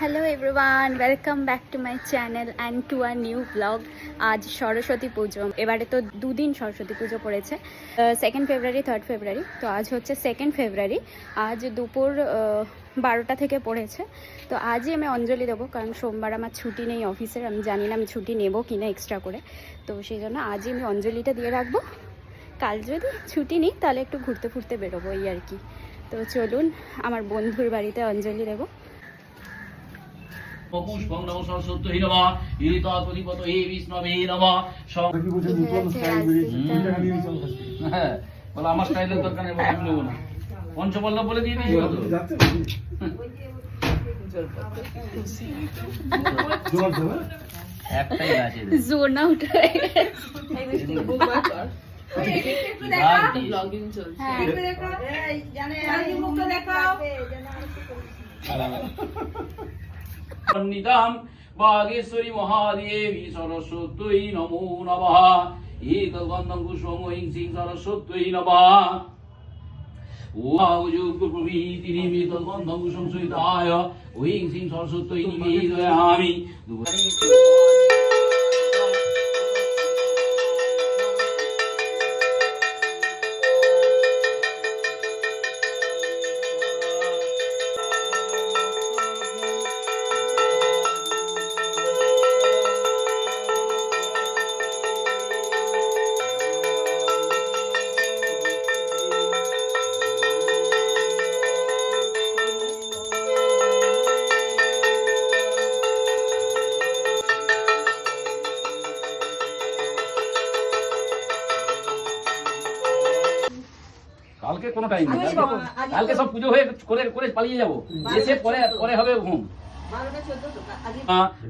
Hello everyone welcome back to my channel and to our new blog আজ সরস্বতী পুজো। এবারে তো দুদিন সরস্বতী পুজো পড়েছে। সেকেন্ড ফেব্রুয়ারি থার্ড ফেব্রুয়ারি তো আজ হচ্ছে সেকেন্ড ফেব্রুয়ারি আজ দুপুর বারোটা থেকে পড়েছে। তো আজই আমি অঞ্জলি দেবো, কারণ সোমবার আমার ছুটি নেই অফিসের। আমি জানি না আমি ছুটি নেব কি না এক্সট্রা করে। তো সেই জন্য আজই আমি অঞ্জলিটা দিয়ে রাখব। কাল যদি ছুটি নিই, তাহলে একটু ঘুরতে ফুরতে বেরোবো এই আর কি। তো চলুন, আমার বন্ধুর বাড়িতে অঞ্জলি দেবো। পুষ্পং নম সরস্বতী নম। ইরিতৎপতিপত হে বিষ্ণবে নম। সব কি বলছে নতুন স্টাইল হ্যাঁ। হ্যাঁ বলে আমার স্টাইলের দরকার নেই বলে আমি নেব না। পঞ্চপল্লব বলে দিয়ে দিয়েছি তো যাচ্ছে জোর একটাই আছে জোন আউট হয়ে নিতাম বাগেশ্বরী মহাদেবী সরস্বতী নমো নমঃ পুষ্পং ঐং সিং সরস্বতী নমঃ ওযুগ প্রভৃতি নিমিত গন্ধং সংসহিতায় ঐং সিং কালকে কোনো টাইম নেই কালকে সব পুজো হয়ে করে করে পালিয়ে যাব এসে পরে পরে হবে ঘুম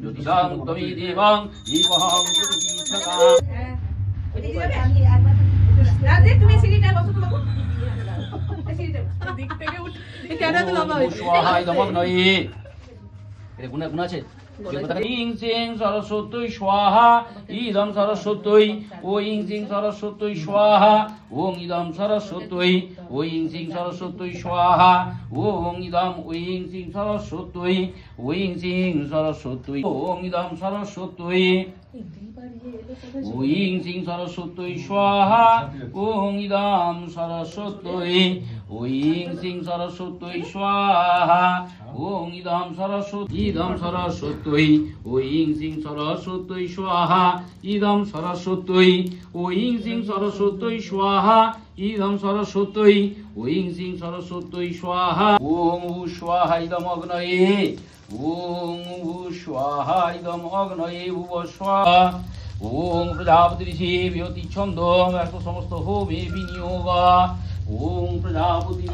জ্যোতিষাং তমি দেবং জীবহং প্রতিষ্ঠাতা স্বাহায় দমগ্নয়ে এটা গুণ গুণ আছে ইং সিং সরস্বতী স্বাহা ইদম সরস্বতী ও ইং সিং সরস্বতী স্বাহা ওং ইদম সরস্বতী ও ইং চিং সরস্বতী স্বাহা ওং ইদম সিং সরস্বতী ওং সিং সরস্বতী ওং ইদম সরস্বতী। ওং সিং সরস্বতী, স্বাহা। ওং ইদম সরস্বতী ওং সিং সরস্বতী, স্বাহা। ওং ইদম সরস্বতী ইদম সরস্বতী ওং সিং সরস্বতী, স্বাহা। ইদম সরস্বতী ওং সিং সরস্বতী, স্বাহা। ইদম সরস্বতী ওং সিং সরস্বতী, স্বাহা। ওং উ স্বাহা ইদম অগ্নয়ে। ওং উ স্বাহা ইদম অগ্নয়ে ভুব স্বাহা। ওং প্রজাপতি বিহতি ছন্দ ব্যস্ত সমস্ত হোমে বিনিয়োগ। ওং প্রজাপতি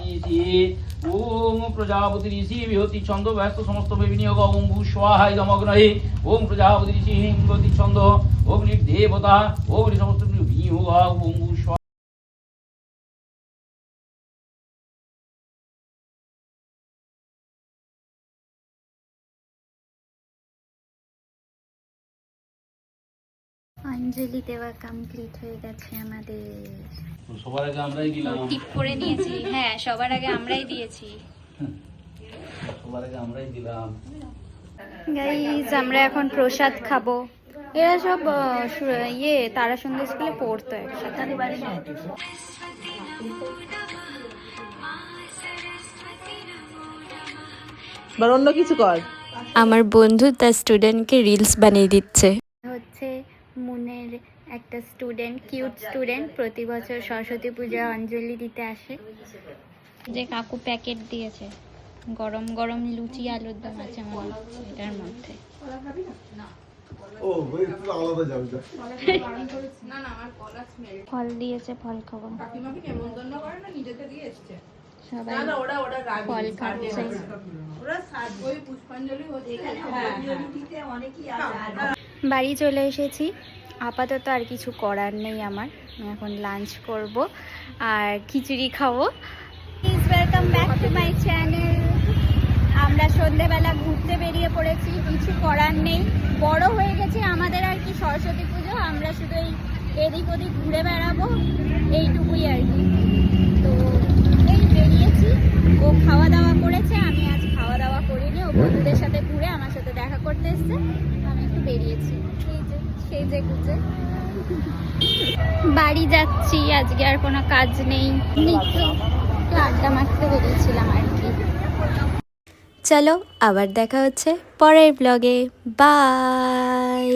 ওং প্রজাপতি ঋষি বিহতি ছন্দ ব্যস্ত সমস্ত বিনিয়োগ। ওং ভূ স্বাহা ইদম অগ্নয়ে। ওং প্রজাপতি ঋষি বিহতি ছন্দ অগ্নি দেবতা, অগ্নি সমস্ত বিনিয়োগ। ওং ভূ অঞ্জলি দেওয়া কমপ্লিট হয়ে গেছে আমাদের। সবার আগে আমরাই দিলাম টিপ করে নিয়েছি। হ্যাঁ সবার আগে আমরাই দিয়েছি। সবার আগে আমরাই দিলাম। গাইজ আমরা এখন প্রসাদ খাব। এরা সব ইয়ে তারা সন্ধ্যা স্কুলে পড়তো একসাথে। অন্য কিছু কর। আমার বন্ধু তার স্টুডেন্টকে রিলস বানিয়ে দিচ্ছে। হচ্ছে মুনের একটা স্টুডেন্ট কিউট স্টুডেন্ট প্রতি বছর সরস্বতী পূজা অঞ্জলি দিতে আসে। যে কাকু প্যাকেট দিয়েছে। গরম গরম লুচি আলুর দম আছে আমার এটার মধ্যে। ফল দিয়েছে ফল খাব। সবাই ফল খাচ্ছে বাড়ি চলে এসেছি। আপাতত আর কিছু করার নেই আমার। এখন লাঞ্চ করব আর খিচুড়ি খাব। Please welcome back to my channel আমরা সন্ধেবেলা ঘুরতে বেরিয়ে পড়েছি, কিছু করার নেই। বড় হয়ে গেছে, আমাদের আর কি সরস্বতী পুজো। আমরা শুধু এই এদিক ওদিক ঘুরে বেড়াবো, এইটুকুই আর কি। তো এই বেরিয়েছি, ও খাওয়া দাওয়া করেছে, আমি আজ খাওয়া দাওয়া করিনি। ও বন্ধুদের সাথে ঘুরে আমার সাথে দেখা করতে এসছে। আমি বেরিয়েছি। সেই যে বাড়ি যাচ্ছি, আজকে আর কোনো কাজ নেই। আড্ডা মারতে বেরিয়েছিলাম আর কি। চলো, আবার দেখা হচ্ছে পরের ব্লগে বাই